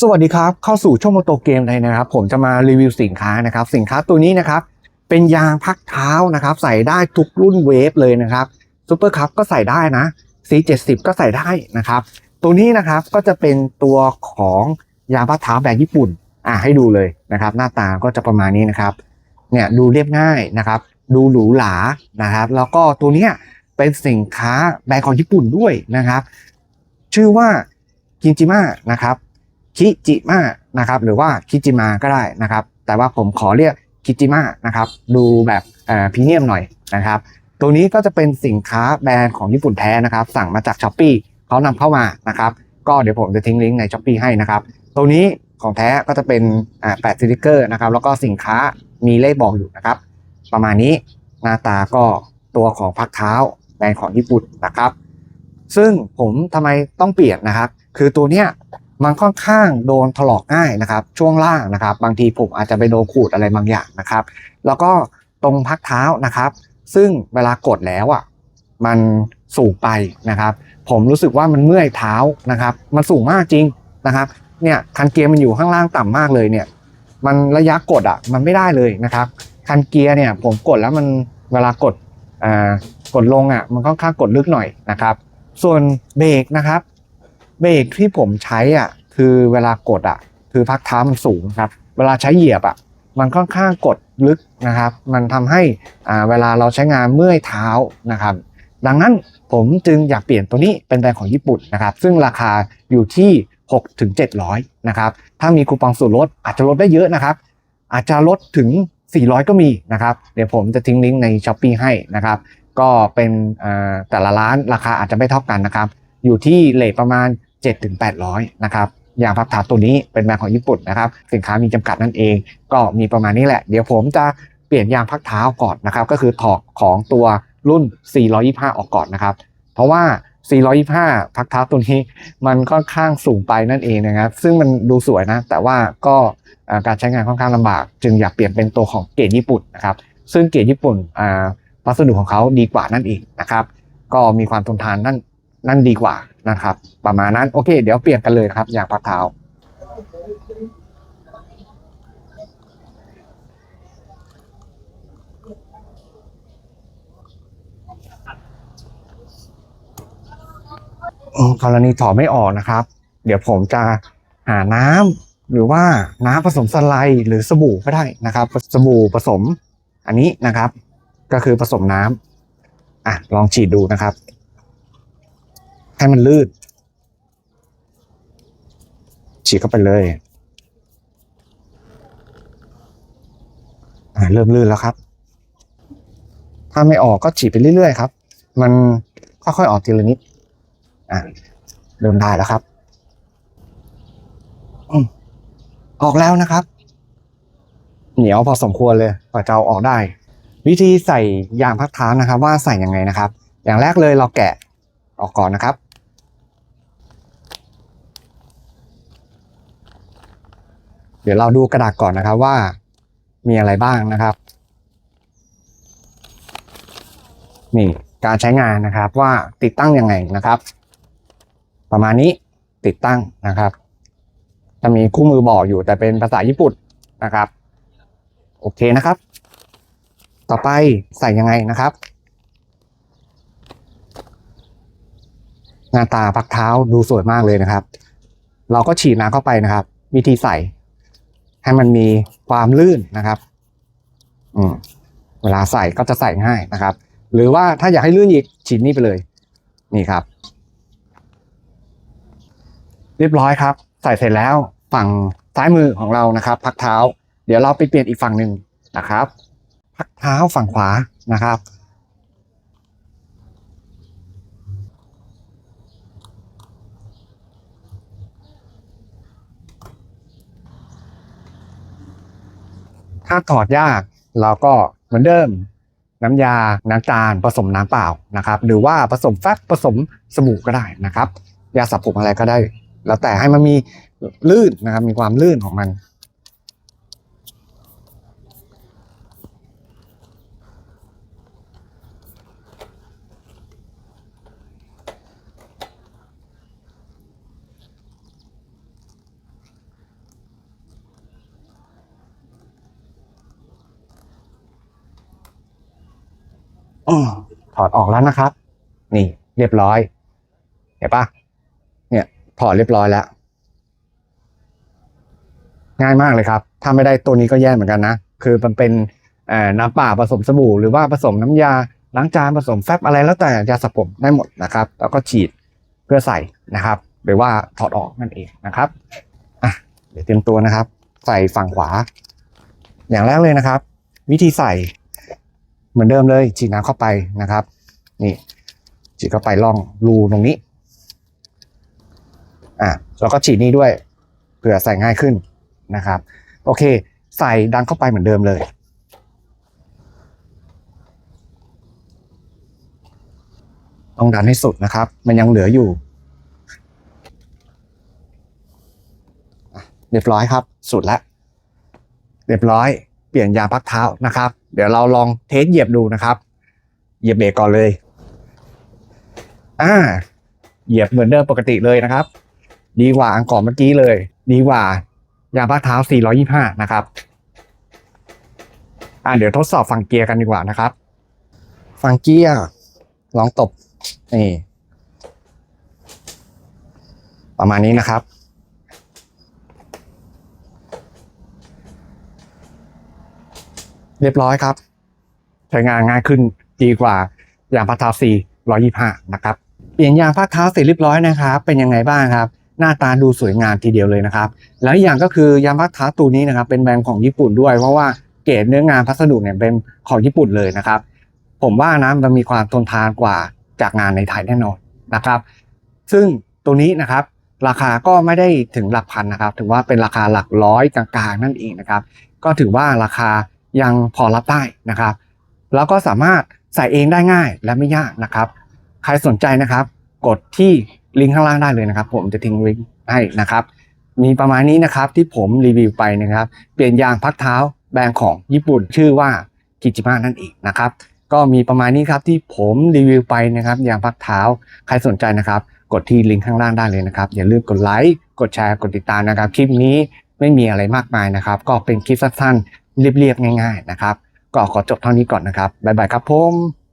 สวัสดีครับ เข้าสู่ช่วงโมโตเกมเลยนะครับ ผมจะมารีวิวสินค้านะครับ สินค้าตัวนี้นะครับ เป็นยางพักเท้านะครับ ใส่ได้ทุกรุ่นเวฟเลยนะครับซูเปอร์คัพก็ใส่ได้นะ C70 ก็ใส่ได้นะครับ ตัวนี้นะครับก็จะเป็นตัวของยางพักเท้าแบบญี่ปุ่น อะให้ดูเลยนะครับ หน้าตาก็จะประมาณนี้นะครับ เนี่ยดูเรียบง่ายนะครับ ดูหรูหรานะครับ แล้วก็ตัวเนี้ยเป็นสินค้าแบรนด์ของญี่ปุ่นด้วยนะครับ ชื่อว่าคินจิมะนะครับ คิจิมะนะครับหรือว่าคิจิมาก็ได้นะครับ แต่ว่าผมขอเรียกคิจิมะนะครับดูแบบพรีเมียมหน่อยนะครับตัวนี้ก็จะเป็นสินค้าแบรนด์ของญี่ปุ่นแท้นะครับ สั่งมาจากช้อปปีเขานำเข้ามานะครับ ก็เดี๋ยวผมจะทิ้งลิงก์ในช้อปปีให้นะครับ ตัวนี้ของแท้ก็จะเป็นแปดสติกเกอร์นะครับ แล้วก็สินค้ามีเลขบอกอยู่นะครับ ประมาณนี้หน้าตาก็ตัวของพักเท้าแบรนด์ของญี่ปุ่นนะครับ ซึ่งผมทำไมต้องเปลี่ยนนะครับ คือตัวเนี้ย มันค่อนข้างโดนถลอกง่ายนะครับ ช่วงล่างนะครับ บางทีผมอาจจะไปโดนขูดอะไรบางอย่างนะครับ แล้วก็ตรงพักเท้านะครับ ซึ่งเวลากดแล้วอะมันสูงไปนะครับ ผมรู้สึกว่ามันเมื่อยเท้านะครับ มันสูงมากจริงนะครับเนี่ยคันเกียร์มันอยู่ข้างล่างต่ำมากเลยเนี่ย มันระยะกดอะมันไม่ได้เลยนะครับ คันเกียร์เนี่ยผมกดแล้วมันเวลากดอ่ากดลงอะมันค่อนข้างกดลึกหน่อยนะครับ ส่วนเบรกนะครับ เบรกที่ผมใช้อะคือเวลากดอะ คือพักเท้ามันสูงครับ เวลาใช้เหยียบอะมันค่อนข้างกดลึกนะครับ มันทำให้อ่าเวลาเราใช้งานเมื่อยเท้านะครับ ดังนั้นผมจึงอยากเปลี่ยนตัวนี้เป็นแบรนด์ของญี่ปุ่นนะครับ ซึ่งราคาอยู่ที่ 6 ถึง 700 นะครับ ถ้ามีคูปองส่วนลดอาจจะลดได้เยอะนะครับ อาจจะลดถึง 400 ก็มีนะครับ เดี๋ยวผมจะทิ้งลิงก์ใน s h อ p e e ให้นะครับ ก็เป็นอ่าแต่ละร้านราคาอาจจะไม่เท่ากันนะครับ อยู่ที่เลทประมาณ 7-800 นะครับอย่างพับถาตัวนี้เป็นแบรนด์ของญี่ปุ่นนะครับ สินค้ามีจำกัดนั่นเอง ก็มีประมาณนี้แหละ เดี๋ยวผมจะเปลี่ยนยางพักเท้าก่อนนะครับ ก็คือถอดของตัวรุ่น 425 ออกก่อนนะครับ เพราะว่า 425 พักเท้าตัวนี้มันค่อนข้างสูงไปนั่นเองนะครับ ซึ่งมันดูสวยนะ แต่ว่าก็การใช้งานค่อนข้างลำบาก จึงอยากเปลี่ยนเป็นตัวของเกรดญี่ปุ่นนะครับ ซึ่งเกรดญี่ปุ่นอ่าวัสดุของเขาดีกว่านั่นเองนะครับ ก็มีความทนทานนั่น นั่นดีกว่านะครับ ประมาณนั้นโอเค เดี๋ยวเปลี่ยนกันเลยครับ อย่างพักเท้าอกรณีถอดไม่ออกนะครับ เดี๋ยวผมจะหาน้ำหรือว่าน้ำผสมสไลด์หรือสบู่ก็ได้นะครับสบู่ผสมอันนี้นะครับ ก็คือผสมน้ำอะลองฉีดดูนะครับ ให้มันลื่นฉีดเข้าไปเลยอะเริ่มลื่นแล้วครับ ถ้าไม่ออกก็ฉีดไปเรื่อยๆครับ มันค่อยๆออกทีละนิด อะ เริ่มได้แล้วครับอืมออกแล้วนะครับ เหนียวพอสมควรเลยกว่าจะเอาออกได้ วิธีใส่ยางพักเท้านะครับ ว่าใส่ยังไงนะครับ อย่างแรกเลยเราแกะออกก่อนนะครับ เดี๋ยวเราดูกระดาษก่อนนะครับว่ามีอะไรบ้างนะครับ นี่การใช้งานนะครับว่าติดตั้งยังไงนะครับ ประมาณนี้ติดตั้งนะครับ จะมีคู่มือบอกอยู่แต่เป็นภาษาญี่ปุ่นนะครับ โอเคนะครับ ต่อไปใส่ยังไงนะครับ หน้าตาพักเท้าดูสวยมากเลยนะครับ เราก็ฉีดน้ำเข้าไปนะครับ วิธีใส่ ให้มันมีความลื่นนะครับอืมเวลาใส่ก็จะใส่ง่ายนะครับ หรือว่าถ้าอยากให้ลื่นอีกฉีดนี่ไปเลย นี่ครับ เรียบร้อยครับ ใส่เสร็จแล้วฝั่งซ้ายมือของเรานะครับ พักเท้า เดี๋ยวเราไปเปลี่ยนอีกฝั่งหนึ่งนะครับ พักเท้าฝั่งขวานะครับ ถ้าถอดยากเราก็เหมือนเดิม น้ำยา น้ำจานผสมน้ำเปล่านะครับ หรือว่าผสมแฟตผสมสบู่ก็ได้นะครับ ยาสระผมอะไรก็ได้ แล้วแต่ให้มันมีลื่นนะครับ มีความลื่นของมัน ถอดออกแล้วนะครับ นี่เรียบร้อย เห็นปะเนี่ยถอดเรียบร้อยแล้ว ง่ายมากเลยครับ ถ้าไม่ได้ตัวนี้ก็แย่เหมือนกันนะ คือมันเป็นน้ำเปล่าผสมสบู่หรือว่าผสมน้ำยาล้างจานผสมแฟบอะไรแล้วแต่ยาสระผมได้หมดนะครับ แล้วก็ฉีดเพื่อใส่นะครับ หรือว่าถอดออกนั่นเองนะครับอะเดี๋ยวเตรียมตัวนะครับ ใส่ฝั่งขวา อย่างแรกเลยนะครับ วิธีใส่ เหมือนเดิมเลยฉีดน้ำเข้าไปนะครับ นี่ฉีดเข้าไปล่องรูตรงนี้อะแล้วก็ฉีดนี่ด้วยเผื่อใส่ง่ายขึ้นนะครับ โอเค ใส่ดันเข้าไปเหมือนเดิมเลยต้องดันให้สุดนะครับ มันยังเหลืออยู่เรียบร้อยครับ สุดแล้วเรียบร้อย ปลี่ยนยางพักเท้านะครับ เดี๋ยวเราลองเทสเหยียบดูนะครับ เหยียบเบรกก่อนเลย อ่า เหยียบเหมือนเดิมปกติเลยนะครับ ดีกว่าอังก่อนเมื่อกี้เลย ดีกว่ายางพักเท้า 425 นะครับ อ่าเดี๋ยวทดสอบฝั่งเกียร์กันดีกว่านะครับฝั่งเกียร์ลองตบนี่ประมาณนี้นะครับ เรียบร้อยครับ ใช้งานง่ายขึ้นดีกว่ายางพักเท้า425นะครับเปลี่ยนยางพักเท้าเสร็จเรียบร้อยนะครับเป็นยังไงบ้างครับ หน้าตาดูสวยงามทีเดียวเลยนะครับ แล้วอีกอย่างก็คือยางพักเท้าตัวนี้นะครับ เป็นแบรนด์ของญี่ปุ่นด้วย เพราะว่าเกรดเนื้องานพัสดุเนี่ยเป็นของญี่ปุ่นเลยนะครับ ผมว่านะมันมีความทนทานกว่าจากงานในไทยแน่นอนนะครับ ซึ่งตัวนี้นะครับราคาก็ไม่ได้ถึงหลักพันนะครับ ถือว่าเป็นราคาหลักร้อยกลางๆนั่นเองนะครับ ก็ถือว่าราคา ยังพอรับได้นะครับ แล้วก็สามารถใส่เองได้ง่ายและไม่ยากนะครับ ใครสนใจนะครับ กดที่ลิงก์ข้างล่างได้เลยนะครับ ผมจะทิ้งลิงก์ให้นะครับ มีประมาณนี้นะครับที่ผมรีวิวไปนะครับ เปลี่ยนยางพักเท้าแบรนด์ของญี่ปุ่นชื่อว่ากิจิมะนั่นเองนะครับ ก็มีประมาณนี้ครับที่ผมรีวิวไปนะครับยางพักเท้า ใครสนใจนะครับ กดที่ลิงก์ข้างล่างได้เลยนะครับ อย่าลืมกดไลค์กดแชร์กดติดตามนะครับ คลิปนี้ไม่มีอะไรมากมายนะครับ ก็เป็นคลิปสั้นๆ เรียบๆง่าย ๆ นะครับ ก็ขอจบเท่านี้ก่อนนะครับบ๊ายบายครับผม